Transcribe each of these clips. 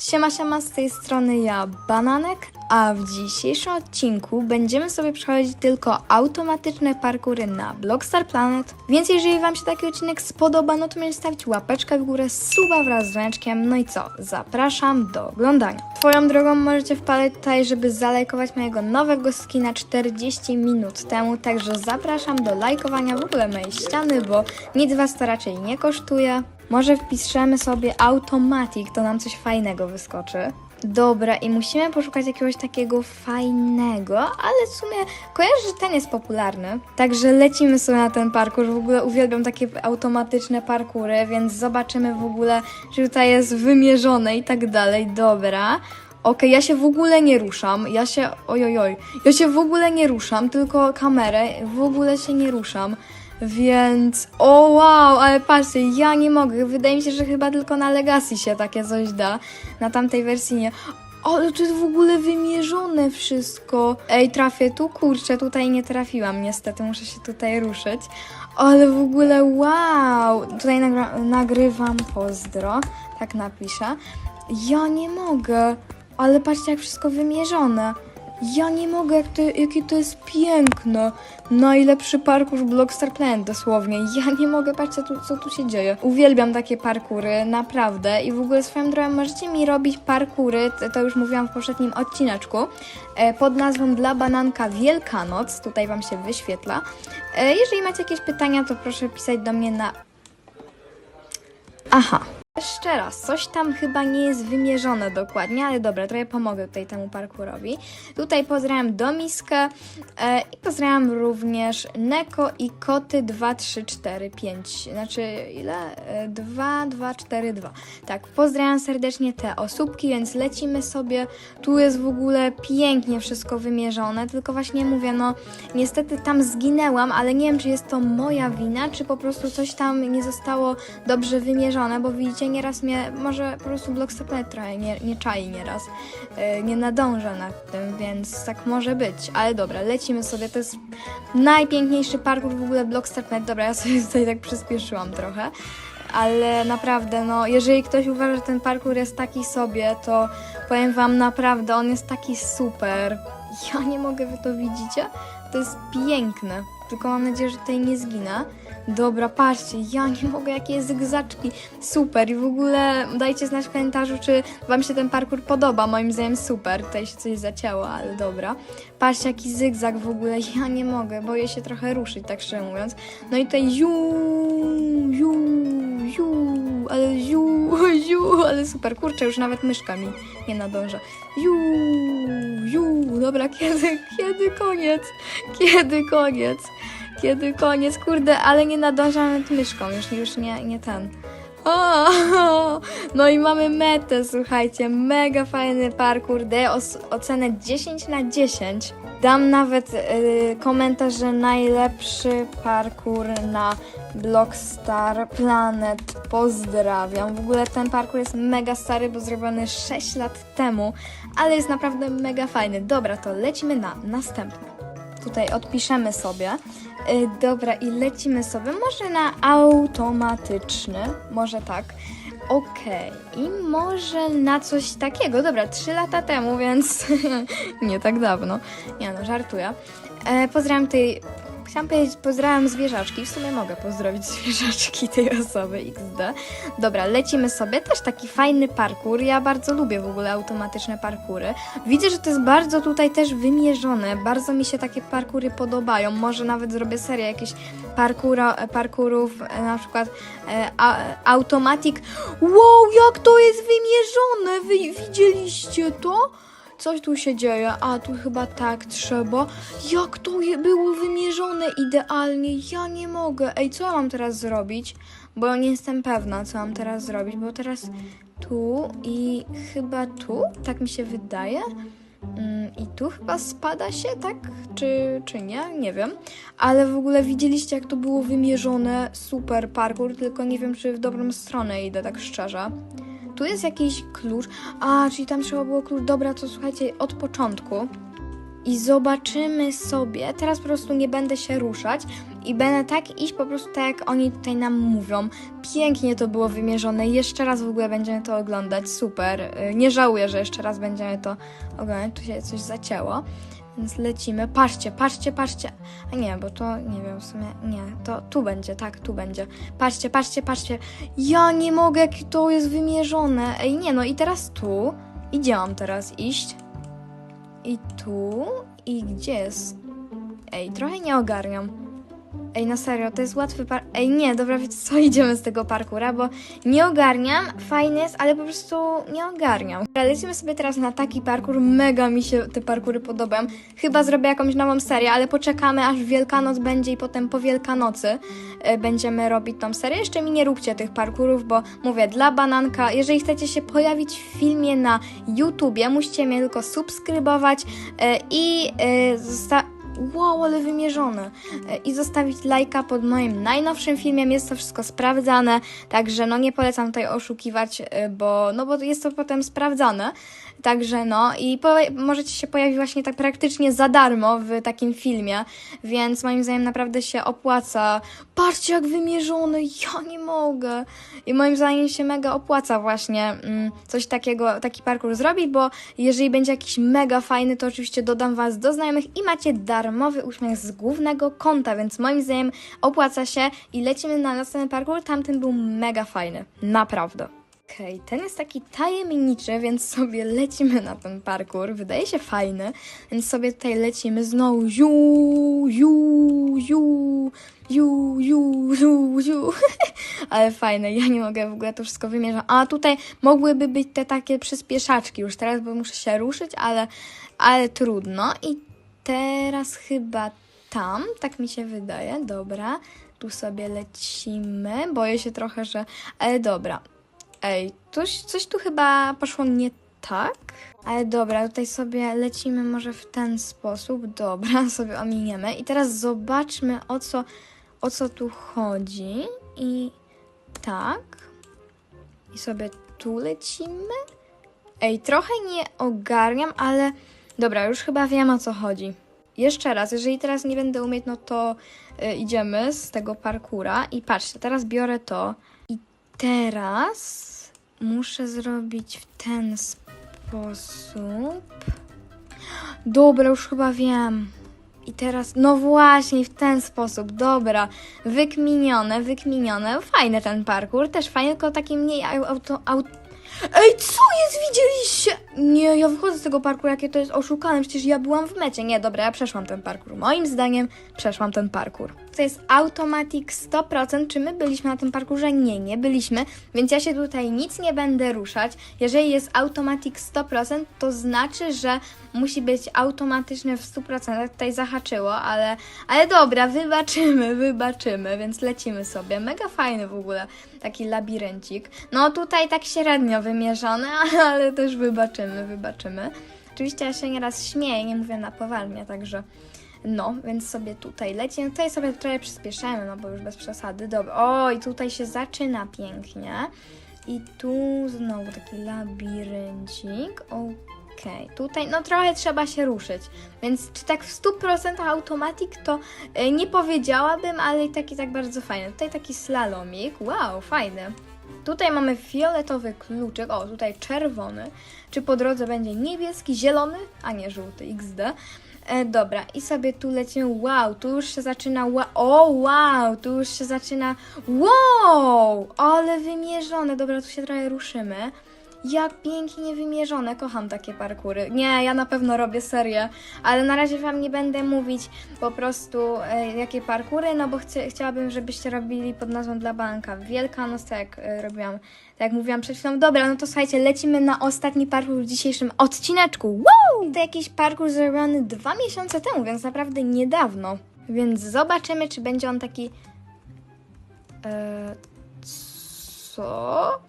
Siema, siema, z tej strony ja, Bananek, a w dzisiejszym odcinku będziemy sobie przechodzić tylko automatyczne parkury na Blockstar Planet, więc jeżeli Wam się taki odcinek spodoba, no to możecie stawić łapeczkę w górę, suba wraz z dzwoneczkiem, no i co, zapraszam do oglądania. Twoją drogą możecie wpadać tutaj, żeby zalajkować mojego nowego skina 40 minut temu, także zapraszam do lajkowania w ogóle mojej ściany, bo nic Was to raczej nie kosztuje. Może wpiszemy sobie Automatic, to nam coś fajnego wyskoczy. Dobra, i musimy poszukać jakiegoś takiego fajnego, ale w sumie kojarzę, że ten jest popularny. Także lecimy sobie na ten parkour. W ogóle uwielbiam takie automatyczne parkury, więc zobaczymy w ogóle, czy tutaj jest wymierzone i tak dalej. Dobra. Okej, ja się w ogóle nie ruszam. Ja się. Ojojoj. Ja się w ogóle nie ruszam, tylko kamerę. W ogóle się nie ruszam. Więc. O wow, ale patrzcie, ja nie mogę. Wydaje mi się, że chyba tylko na Legacy się takie coś da. Na tamtej wersji nie. Ale to jest w ogóle wymierzone wszystko. Ej, trafię tu? Kurczę, tutaj nie trafiłam niestety, muszę się tutaj ruszyć. Ale w ogóle wow! Tutaj nagra- nagrywam pozdro, tak napiszę. Ja nie mogę, ale patrzcie jak wszystko wymierzone. Ja nie mogę, jak to, jakie to jest piękne. Najlepszy parkour Blockstar Planet dosłownie. Ja nie mogę, patrzcie tu, co tu się dzieje. Uwielbiam takie parkury, naprawdę. I w ogóle swoją drogą możecie mi robić parkury, to- to już mówiłam w poprzednim odcineczku, e, pod nazwą Dla Bananka Wielkanoc. Tutaj Wam się wyświetla. E, Jeżeli macie jakieś pytania, to proszę pisać do mnie na Aha. Jeszcze raz, coś tam chyba nie jest wymierzone dokładnie, ale dobra, trochę pomogę tutaj temu parkurowi. Tutaj pozdrawiam Domiskę e, i pozdrawiam również Neko i Koty 2, 3, 4, 5. Znaczy ile? E, 2, 2, 4, 2. Tak, pozdrawiam serdecznie te osóbki, więc lecimy sobie. Tu jest w ogóle pięknie wszystko wymierzone, tylko właśnie mówię, no niestety tam zginęłam, ale nie wiem, czy jest to moja wina, czy po prostu coś tam nie zostało dobrze wymierzone, bo widzicie, nieraz mnie, może po prostu Blockstar Planet trochę nie, nie czai nieraz, yy, nie nadąża nad tym, więc tak może być, ale dobra, lecimy sobie, to jest najpiękniejszy parkour w ogóle Blockstar Planet, dobra, ja sobie tutaj tak przyspieszyłam trochę, ale naprawdę, no, jeżeli ktoś uważa, że ten parkour jest taki sobie, to powiem wam naprawdę, on jest taki super. Ja nie mogę, wy to widzicie? To jest piękne. Tylko mam nadzieję, że tutaj nie zginę. Dobra, patrzcie, ja nie mogę, jakie zygzaczki. Super i w ogóle dajcie znać w komentarzu, czy wam się ten parkour podoba. Moim zdaniem super. Tutaj się coś zacięło, ale dobra. Patrzcie, jaki zygzak w ogóle. Ja nie mogę, boję się trochę ruszyć, tak szczerze mówiąc. No i tutaj ziu, ziu, ziu, ale ziu, ziu, ale super. Kurczę, już nawet myszka mi nie nadąża. Ziu, ziu, dobra, kiedy, kiedy koniec? Kiedy koniec? Kiedy koniec? Kurde, ale nie nadążam nad myszką, już, już nie, nie ten. O, no i mamy metę, słuchajcie, mega fajny parkour, daję ocenę 10 na 10. Dam nawet y, komentarz, że najlepszy parkour na Blockstar Planet. Pozdrawiam. W ogóle ten parkour jest mega stary, bo zrobiony 6 lat temu, ale jest naprawdę mega fajny. Dobra, to lecimy na następny. Tutaj odpiszemy sobie. Y, dobra, i lecimy sobie może na automatyczny, może tak. Okej, i może na coś takiego. Dobra, 3 lata temu, więc nie tak dawno. Nie no, żartuję. E, pozdrawiam tej. Chciałam powiedzieć, pozdrawiam zwierzaczki. W sumie mogę pozdrowić zwierzaczki tej osoby XD. Dobra, lecimy sobie. Też taki fajny parkour. Ja bardzo lubię w ogóle automatyczne parkury. Widzę, że to jest bardzo tutaj też wymierzone. Bardzo mi się takie parkury podobają. Może nawet zrobię serię jakichś parkura, parkurów, e, na przykład e, a, automatic. Wow, jak to jest wymierzone! Wy widzieliście to? Coś tu się dzieje, a tu chyba tak trzeba. Jak to było wymierzone idealnie? Ja nie mogę. Ej, co ja mam teraz zrobić? Bo nie jestem pewna, co mam teraz zrobić, bo teraz tu i chyba tu, tak mi się wydaje. Mm, I tu chyba spada się, tak? Czy, czy nie? Nie wiem. Ale w ogóle widzieliście, jak to było wymierzone. Super parkour, tylko nie wiem, czy w dobrą stronę idę, tak szczerze. Tu jest jakiś klucz. A, czyli tam trzeba było klucz. Dobra, to słuchajcie, od początku. i zobaczymy sobie. Teraz po prostu nie będę się ruszać i będę tak iść po prostu tak, jak oni tutaj nam mówią. Pięknie to było wymierzone. Jeszcze raz w ogóle będziemy to oglądać. Super. Y, Nie żałuję, że jeszcze raz będziemy to oglądać. Tu się coś zacięło. Więc lecimy. Patrzcie, patrzcie, patrzcie. A nie, bo to nie wiem w sumie. Nie, to tu będzie, tak, tu będzie. Patrzcie, patrzcie, patrzcie. Ja nie mogę, jak to jest wymierzone. Ej, nie, no i teraz tu. I gdzie mam teraz iść? I tu. I gdzie jest? Ej, trochę nie ogarniam. Ej, na serio, to jest łatwy par... Ej, nie, dobra, wiecie co, idziemy z tego parkura, bo nie ogarniam, fajny jest, ale po prostu nie ogarniam. Dobra, Lecimy sobie teraz na taki parkur, mega mi się te parkury podobają. Chyba zrobię jakąś nową serię, ale poczekamy aż Wielkanoc będzie i potem po Wielkanocy e, będziemy robić tą serię. Jeszcze mi nie róbcie tych parkurów, bo mówię, dla bananka, jeżeli chcecie się pojawić w filmie na YouTubie, musicie mnie tylko subskrybować e, i e, Wow, ale wymierzone. E, I zostawić lajka pod moim najnowszym filmem. Jest to wszystko sprawdzane, także no nie polecam tutaj oszukiwać, e, bo no bo jest to potem sprawdzane. Także no i po, możecie się pojawić właśnie tak praktycznie za darmo w takim filmie, więc moim zdaniem naprawdę się opłaca. Patrzcie jak wymierzone, ja nie mogę. I moim zdaniem się mega opłaca właśnie mm, coś takiego, taki parkour zrobić, bo jeżeli będzie jakiś mega fajny, to oczywiście dodam Was do znajomych i macie darmowy uśmiech z głównego konta, więc moim zdaniem opłaca się i lecimy na następny parkour. Tamten był mega fajny, naprawdę. Okej, ten jest taki tajemniczy, więc sobie lecimy na ten parkour. Wydaje się fajny, więc sobie tutaj lecimy znowu. Ziu, ziu, ziu, ziu, ziu, ziu, ziu. Ale fajne, ja nie mogę w ogóle to wszystko wymierzać. A tutaj mogłyby być te takie przyspieszaczki już teraz, bo muszę się ruszyć, ale, ale trudno. I teraz chyba tam, tak mi się wydaje. Dobra, tu sobie lecimy. Boję się trochę, że. Ale dobra. Ej, coś, coś tu chyba poszło nie tak. Ale dobra, tutaj sobie lecimy może w ten sposób. Dobra, sobie ominiemy. I teraz zobaczmy o co, o co tu chodzi. I tak. I sobie tu lecimy. Ej, trochę nie ogarniam, ale dobra, już chyba wiem o co chodzi. Jeszcze raz, jeżeli teraz nie będę umieć, no to y, idziemy z tego parkura. I patrzcie, teraz biorę to. I teraz muszę zrobić w ten sposób. Dobra, już chyba wiem. I teraz, no właśnie, w ten sposób, dobra, wykminione, wykminione, fajny ten parkour, też fajny, tylko taki mniej au- auto, auto... Ej, co jest, widzieliście? Nie, ja wychodzę z tego parkouru, jakie to jest oszukane, przecież ja byłam w mecie. Nie, dobra, ja przeszłam ten parkour. Moim zdaniem przeszłam ten parkour. To jest Automatic 100%. Czy my byliśmy na tym parkurze? Nie, nie byliśmy, więc ja się tutaj nic nie będę ruszać. Jeżeli jest Automatic 100%, to znaczy, że musi być automatyczny w 100%. Tutaj zahaczyło, ale, ale dobra, wybaczymy, wybaczymy, więc lecimy sobie. Mega fajny w ogóle taki labiryncik. No tutaj tak średnio wymierzony, ale, też wybaczymy, wybaczymy. Oczywiście ja się nieraz śmieję, nie mówię na poważnie, także no, więc sobie tutaj lecimy. Tutaj sobie trochę przyspieszamy, no bo już bez przesady. Dobra, o i tutaj się zaczyna pięknie. I tu znowu taki labiryncik. Okej, tutaj no trochę trzeba się ruszyć. Więc czy tak w 100% automatik to e, nie powiedziałabym, ale i tak i tak bardzo fajny. Tutaj taki slalomik. Wow, fajny. Tutaj mamy fioletowy kluczyk, o tutaj czerwony. Czy po drodze będzie niebieski, zielony, a nie żółty XD. E, dobra, i sobie tu lecimy. Wow, tu już się zaczyna. Wa- o, wow, tu już się zaczyna. Wow, ale wymierzone. Dobra, tu się trochę ruszymy. Jak pięknie wymierzone, kocham takie parkury. Nie, ja na pewno robię serię, ale na razie Wam nie będę mówić po prostu e, jakie parkury, no bo chciałabym, żebyście robili pod nazwą dla banka. Wielkanoc, tak jak e, robiłam, tak jak mówiłam przed chwilą. Dobra, no to słuchajcie, lecimy na ostatni parkur w dzisiejszym odcineczku. Woo! To jakiś parkur zrobiony dwa miesiące temu, więc naprawdę niedawno. Więc zobaczymy, czy będzie on taki... E, co?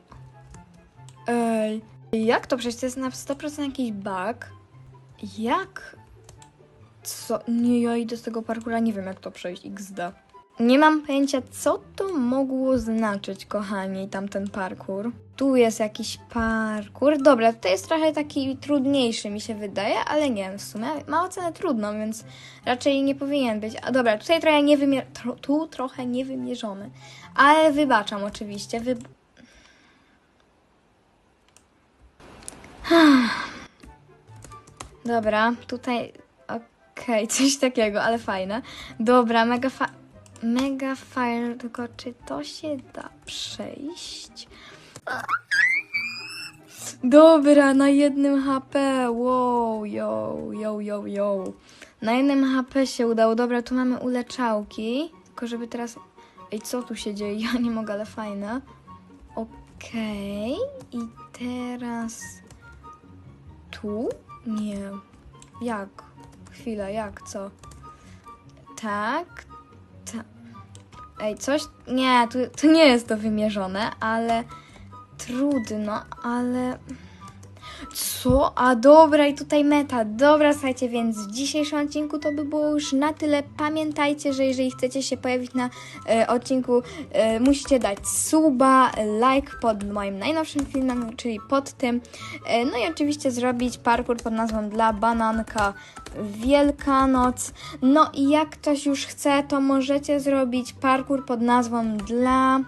Ej, jak to przejść? To jest na 100% jakiś bug. Jak? Co? Nie, ja idę z tego parkura, nie wiem jak to przejść, XD. Nie mam pojęcia, co to mogło znaczyć, kochani, tamten parkour. Tu jest jakiś parkour. Dobra, to jest trochę taki trudniejszy, mi się wydaje, ale nie wiem, w sumie ma ocenę trudną, więc raczej nie powinien być. A dobra, tutaj trochę nie wymier- tro- tu trochę niewymierzony, ale wybaczam oczywiście. Wy- Dobra, tutaj. Okej, coś takiego, ale fajne. Dobra, mega fa. Mega fajne, tylko czy to się da przejść? Dobra, na jednym HP. Wow, yo, yo, yo, yo. Na jednym HP się udało. Dobra, tu mamy uleczałki. Tylko żeby teraz. Ej, co tu się dzieje? Ja nie mogę, ale fajne. Okej. I teraz. Tu? Nie. Jak? Chwila, jak? Co? Tak. Ta. Ej, coś. Nie, tu, tu nie jest to wymierzone, ale. Trudno, ale. Co? A dobra, i tutaj meta. Dobra, słuchajcie, więc w dzisiejszym odcinku to by było już na tyle. Pamiętajcie, że jeżeli chcecie się pojawić na e, odcinku, e, musicie dać suba, like pod moim najnowszym filmem, czyli pod tym. E, no i oczywiście zrobić parkour pod nazwą dla bananka Wielkanoc. No i jak ktoś już chce, to możecie zrobić parkour pod nazwą dla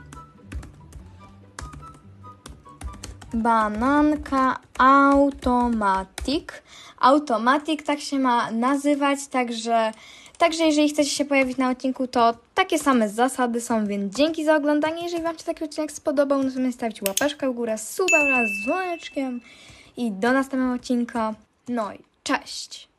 Bananka Automatic. Automatic tak się ma nazywać, także, także jeżeli chcecie się pojawić na odcinku, to takie same zasady są, więc dzięki za oglądanie. Jeżeli Wam się taki odcinek spodobał, no to stawić łapeczkę w górę, suba wraz z dzwoneczkiem i do następnego odcinka. No i cześć!